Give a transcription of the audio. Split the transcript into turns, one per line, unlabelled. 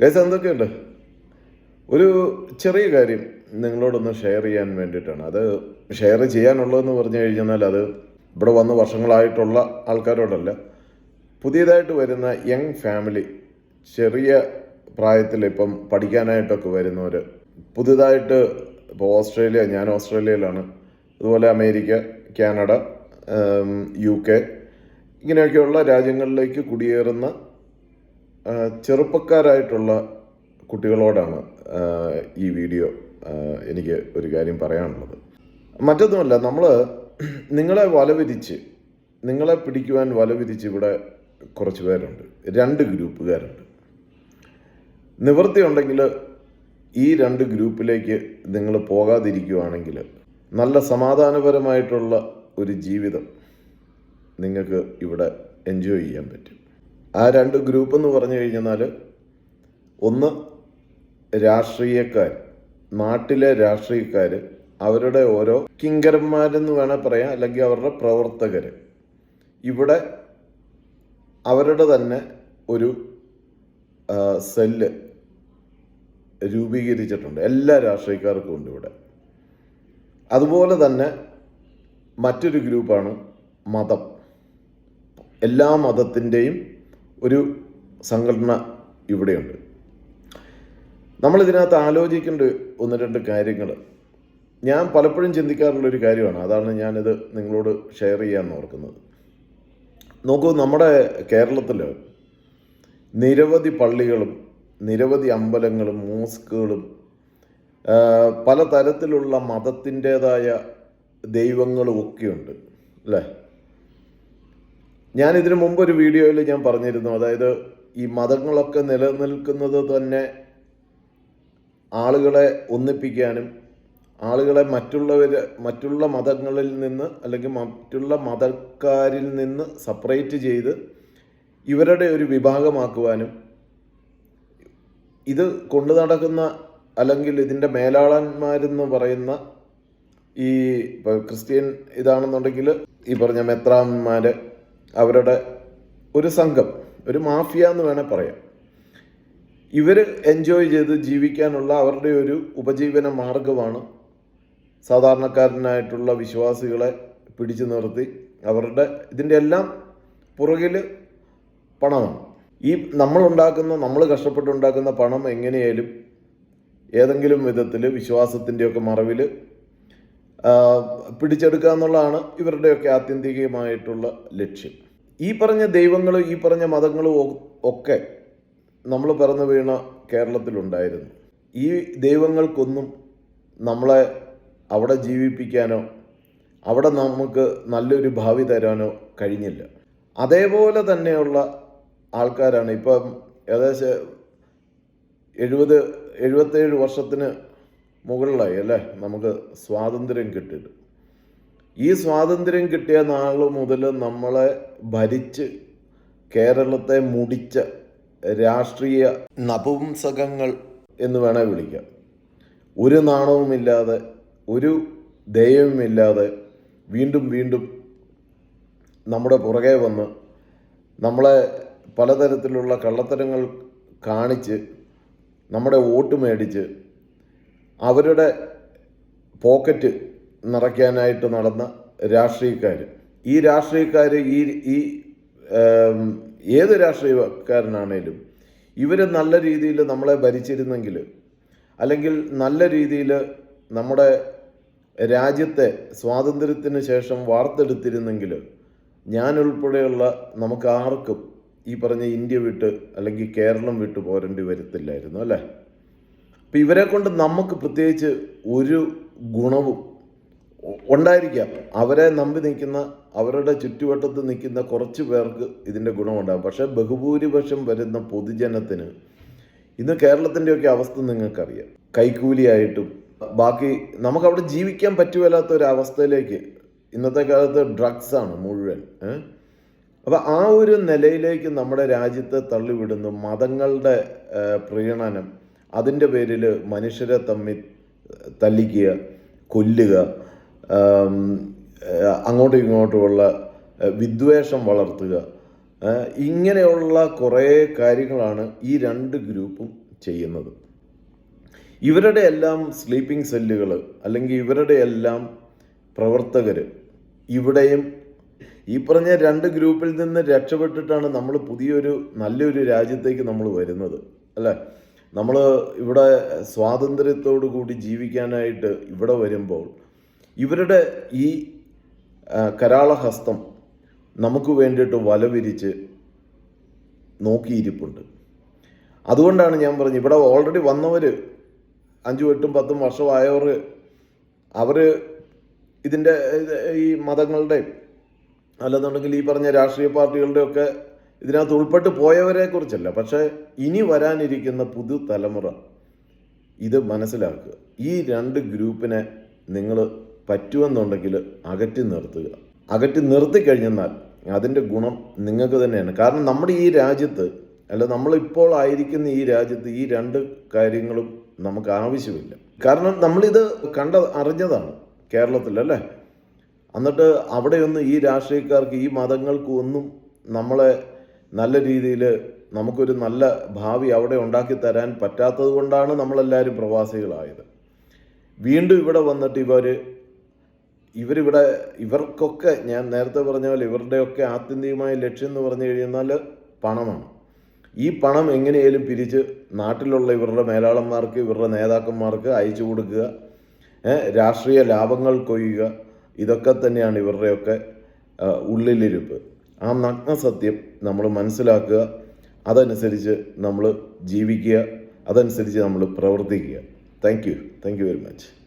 Guys എന്തൊക്കെയുണ്ട്? ഒരു ചെറിയ കാര്യം നിങ്ങളോടൊന്ന് ഷെയർ ചെയ്യാൻ വേണ്ടിയിട്ടാണ്. അത് ഷെയർ ചെയ്യാനുള്ളതെന്ന് പറഞ്ഞു കഴിഞ്ഞാൽ അത് ഇവിടെ വന്ന് വർഷങ്ങളായിട്ടുള്ള ആൾക്കാരോടല്ല. പുതിയതായിട്ട് വരുന്ന യങ് ഫാമിലി ചെറിയ പ്രായത്തിൽ ഇപ്പം പഠിക്കാനായിട്ടൊക്കെ വരുന്നവർ പുതുതായിട്ട് ഇപ്പോൾ ഓസ്ട്രേലിയ ഞാൻ ഓസ്ട്രേലിയയിലാണ്. അതുപോലെ അമേരിക്ക കാനഡ യു കെ ഇങ്ങനെയൊക്കെയുള്ള രാജ്യങ്ങളിലേക്ക് കുടിയേറുന്ന ചെറുപ്പക്കാരായിട്ടുള്ള കുട്ടികളോടാണ് ഈ വീഡിയോ എനിക്ക് ഒരു കാര്യം പറയാനുള്ളത്. മറ്റൊന്നുമല്ല നമ്മൾ നിങ്ങളെ വലവിരിച്ച് നിങ്ങളെ പിടിക്കുവാൻ വലവിരിച്ച് ഇവിടെ കുറച്ച് പേരുണ്ട്. രണ്ട് ഗ്രൂപ്പുകാരുണ്ട്. നിവൃത്തിയുണ്ടെങ്കിൽ ഈ രണ്ട് ഗ്രൂപ്പിലേക്ക് നിങ്ങൾ പോകാതിരിക്കുവാണെങ്കിൽ നല്ല സമാധാനപരമായിട്ടുള്ള ഒരു ജീവിതം നിങ്ങൾക്ക് ഇവിടെ എൻജോയ് ചെയ്യാൻ പറ്റും. ആ രണ്ട് ഗ്രൂപ്പ് എന്ന് പറഞ്ഞു കഴിഞ്ഞാൽ ഒന്ന് രാഷ്ട്രീയക്കാർ നാട്ടിലെ രാഷ്ട്രീയക്കാർ അവരുടെ ഓരോ കിങ്കരന്മാരെന്ന് വേണേൽ പറയാം അല്ലെങ്കിൽ അവരുടെ പ്രവർത്തകർ ഇവിടെ അവരുടെ തന്നെ ഒരു സെല്ല് രൂപീകരിച്ചിട്ടുണ്ട്. എല്ലാ രാഷ്ട്രീയക്കാർക്കും ഉണ്ട് ഇവിടെ. അതുപോലെ തന്നെ മറ്റൊരു ഗ്രൂപ്പാണ് മതം. എല്ലാ മതത്തിന്റെയും ഒരു സംഘടന ഇവിടെയുണ്ട്. നമ്മളിതിനകത്ത് ആലോചിക്കേണ്ട ഒന്ന് രണ്ട് കാര്യങ്ങൾ ഞാൻ പലപ്പോഴും ചിന്തിക്കാറുള്ള ഒരു കാര്യമാണ്. അതാണ് ഞാനിത് നിങ്ങളോട് ഷെയർ ചെയ്യാൻ ഓർക്കുന്നത്. നോക്കൂ നമ്മുടെ കേരളത്തിൽ നിരവധി പള്ളികളും നിരവധി അമ്പലങ്ങളും മോസ്കുകളും പലതരത്തിലുള്ള മതത്തിന്റെതായ ദൈവങ്ങളും ഒക്കെയുണ്ട് അല്ലേ? ഞാൻ ഇതിനു മുമ്പ് ഒരു വീഡിയോയിൽ ഞാൻ പറഞ്ഞിരുന്നു അതായത് ഈ മതങ്ങളൊക്കെ നിലനിൽക്കുന്നത് തന്നെ ആളുകളെ ഒന്നിപ്പിക്കാനും ആളുകളെ മറ്റുള്ളവർ മറ്റുള്ള മതങ്ങളിൽ നിന്ന് അല്ലെങ്കിൽ മറ്റുള്ള മതക്കാരിൽ നിന്ന് സപ്പറേറ്റ് ചെയ്ത് ഇവരുടെ ഒരു വിഭാഗമാക്കുവാനും ഇത് കൊണ്ടു നടക്കുന്ന അല്ലെങ്കിൽ ഇതിന്റെ മേലാളന്മാരെന്ന് പറയുന്ന ഈ ക്രിസ്ത്യൻ ഇതാണെന്നുണ്ടെങ്കിൽ ഈ പറഞ്ഞ മെത്രാന്മാർ അവരുടെ ഒരു സംഘം ഒരു മാഫിയ എന്ന് വേണേൽ പറയാം. ഇവർ എൻജോയ് ചെയ്ത് ജീവിക്കാനുള്ള അവരുടെ ഒരു ഉപജീവന മാർഗമാണ് സാധാരണക്കാരനായിട്ടുള്ള വിശ്വാസികളെ പിടിച്ചു നിർത്തി അവരുടെ ഇതിന്റെ എല്ലാം പുറകിൽ പണമാണ് ഈ നമ്മളുണ്ടാക്കുന്ന നമ്മൾ കഷ്ടപ്പെട്ടുണ്ടാക്കുന്ന പണം എങ്ങനെയായാലും ഏതെങ്കിലും വിധത്തിൽ വിശ്വാസത്തിന്റെയൊക്കെ മറവിൽ പിടിച്ചെടുക്കുക എന്നുള്ളതാണ് ഇവരുടെയൊക്കെ ആത്യന്തികമായിട്ടുള്ള ലക്ഷ്യം. ഈ പറഞ്ഞ ദൈവങ്ങളും ഈ പറഞ്ഞ മതങ്ങളും ഒക്കെ നമ്മൾ പിറന്നു വീണ കേരളത്തിലുണ്ടായിരുന്നു. ഈ ദൈവങ്ങൾക്കൊന്നും നമ്മളെ അവിടെ ജീവിപ്പിക്കാനോ അവിടെ നമുക്ക് നല്ലൊരു ഭാവി തരാനോ കഴിഞ്ഞില്ല. അതേപോലെ തന്നെയുള്ള ആൾക്കാരാണ്. ഇപ്പം ഏകദേശം എഴുപത് എഴുപത്തേഴ് വർഷത്തിന് മുകളിലായി അല്ലേ? നമുക്ക് സ്വാതന്ത്ര്യം കിട്ടിയിട്ട് ഈ സ്വാതന്ത്ര്യം കിട്ടിയ നാൾ മുതൽ നമ്മളെ ഭരിച്ച് കേരളത്തെ മുടിച്ച രാഷ്ട്രീയ നപുംസകങ്ങൾ എന്ന് വേണേൽ വിളിക്കാം. ഒരു നാണവുമില്ലാതെ ഒരു ദയവുമില്ലാതെ വീണ്ടും വീണ്ടും നമ്മുടെ പുറകെ വന്ന് നമ്മളെ പലതരത്തിലുള്ള കള്ളത്തരങ്ങൾ കാണിച്ച് നമ്മുടെ വോട്ട് മേടിച്ച് അവരുടെ പോക്കറ്റ് നിറയ്ക്കാനായിട്ട് നടന്ന രാഷ്ട്രീയക്കാർ ഈ രാഷ്ട്രീയക്കാർ ഈ ഈ ഏത് രാഷ്ട്രീയക്കാരനാണേലും ഇവർ നല്ല രീതിയിൽ നമ്മളെ ഭരിച്ചിരുന്നെങ്കിൽ അല്ലെങ്കിൽ നല്ല രീതിയിൽ നമ്മുടെ രാജ്യത്തെ സ്വാതന്ത്ര്യത്തിന് ശേഷം വാർത്തെടുത്തിരുന്നെങ്കിൽ ഞാനുൾപ്പെടെയുള്ള നമുക്ക് ആർക്കും ഈ പറഞ്ഞ ഇന്ത്യ വിട്ട് അല്ലെങ്കിൽ കേരളം വിട്ട് പോരേണ്ടി വരത്തില്ലായിരുന്നു അല്ലേ? അപ്പം ഇവരെ കൊണ്ട് നമുക്ക് പ്രത്യേകിച്ച് ഒരു ഗുണവും ഉണ്ടായിരിക്കാം. അവരെ നമ്പി നിൽക്കുന്ന അവരുടെ ചുറ്റുവട്ടത്ത് നിൽക്കുന്ന കുറച്ച് പേർക്ക് ഇതിന്റെ ഗുണമുണ്ടാകും. പക്ഷേ ബഹുഭൂരിപക്ഷം വരുന്ന പൊതുജനത്തിന് ഇന്ന് കേരളത്തിന്റെയൊക്കെ അവസ്ഥ നിങ്ങൾക്കറിയാം. കൈക്കൂലിയായിട്ടും ബാക്കി നമുക്കവിടെ ജീവിക്കാൻ പറ്റുമല്ലാത്ത ഒരു അവസ്ഥയിലേക്ക് ഇന്നത്തെ കാലത്ത് ഡ്രഗ്സാണ് മുഴുവൻ? അപ്പോൾ ആ ഒരു നിലയിലേക്ക് നമ്മുടെ രാജ്യത്തെ തള്ളിവിടുന്നു. മതങ്ങളുടെ പ്രീണനം. അതിന്റെ പേരിൽ മനുഷ്യരെ തമ്മിൽ തല്ലിക്കുക കൊല്ലുക അങ്ങോട്ടും ഇങ്ങോട്ടുമുള്ള വിദ്വേഷം വളർത്തുക ഇങ്ങനെയുള്ള കുറേ കാര്യങ്ങളാണ് ഈ രണ്ട് ഗ്രൂപ്പും ചെയ്യുന്നത്. ഇവരുടെ എല്ലാം സ്ലീപ്പിംഗ് സെല്ലുകൾ അല്ലെങ്കിൽ ഇവരുടെ എല്ലാം പ്രവർത്തകർ ഇവിടെയും ഈ പറഞ്ഞ രണ്ട് ഗ്രൂപ്പിൽ നിന്ന് രക്ഷപ്പെട്ടിട്ടാണ് നമ്മൾ പുതിയൊരു നല്ലൊരു രാജ്യത്തേക്ക് നമ്മൾ വരുന്നത് അല്ലേ? നമ്മൾ ഇവിടെ സ്വാതന്ത്ര്യത്തോടു കൂടി ജീവിക്കാനായിട്ട് ഇവിടെ വരുമ്പോൾ ഇവരുടെ ഈ കരാളഹസ്തം നമുക്ക് വേണ്ടിയിട്ട് വല വിരിച്ച് നോക്കിയിരിപ്പുണ്ട്. അതുകൊണ്ടാണ് ഞാൻ പറഞ്ഞത് ഇവിടെ ഓൾറെഡി വന്നവർ അഞ്ചും എട്ടും പത്തും വർഷമായവർ അവർ ഇതിന്റെ ഇത് ഈ മതങ്ങളുടെയും അല്ലെന്നുണ്ടെങ്കിൽ ഈ പറഞ്ഞ രാഷ്ട്രീയ പാർട്ടികളുടെ ഒക്കെ ഇതിനകത്ത് ഉൾപ്പെട്ട് പോയവരെ കുറിച്ചല്ല. പക്ഷേ ഇനി വരാനിരിക്കുന്ന പുതു തലമുറ ഇത് മനസ്സിലാക്കുക. ഈ രണ്ട് ഗ്രൂപ്പിനെ നിങ്ങൾ പറ്റുമെന്നുണ്ടെങ്കിൽ അകറ്റി നിർത്തുക. അകറ്റി നിർത്തി കഴിഞ്ഞെന്നാൽ അതിന്റെ ഗുണം നിങ്ങൾക്ക് തന്നെയാണ്. കാരണം നമ്മുടെ ഈ രാജ്യത്ത് അല്ല നമ്മളിപ്പോൾ ആയിരിക്കുന്ന ഈ രാജ്യത്ത് ഈ രണ്ട് കാര്യങ്ങളും നമുക്ക് ആവശ്യമില്ല. കാരണം നമ്മളിത് കണ്ട അറിഞ്ഞതാണ് കേരളത്തിൽ അല്ലേ? എന്നിട്ട് അവിടെയൊന്നും ഈ രാഷ്ട്രീയക്കാർക്ക് ഈ മതങ്ങൾക്കും ഒന്നും നമ്മളെ നല്ല രീതിയിൽ നമുക്കൊരു നല്ല ഭാവി അവിടെ ഉണ്ടാക്കി തരാൻ പറ്റാത്തത് കൊണ്ടാണ് നമ്മളെല്ലാവരും പ്രവാസികളായത്. വീണ്ടും ഇവിടെ വന്നിട്ട് ഇവർ ഇവരിവിടെ ഇവർക്കൊക്കെ ഞാൻ നേരത്തെ പറഞ്ഞ പോലെ ഇവരുടെയൊക്കെ ആത്യന്തികമായ ലക്ഷ്യം എന്ന് പറഞ്ഞു കഴിഞ്ഞാൽ പണമാണ്. ഈ പണം എങ്ങനെയാലും പിരിച്ച് നാട്ടിലുള്ള ഇവരുടെ മേലാളന്മാർക്ക് ഇവരുടെ നേതാക്കന്മാർക്ക് അയച്ചു കൊടുക്കുക രാഷ്ട്രീയ ലാഭങ്ങൾ കൊയ്യുക ഇതൊക്കെ തന്നെയാണ് ഇവരുടെയൊക്കെ ഉള്ളിലിരിപ്പ്. ആ നഗ്ന സത്യം നമ്മൾ മനസ്സിലാക്കുക അതനുസരിച്ച് നമ്മൾ ജീവിക്കുക അതനുസരിച്ച് നമ്മൾ പ്രവർത്തിക്കുക. Thank you thank you very much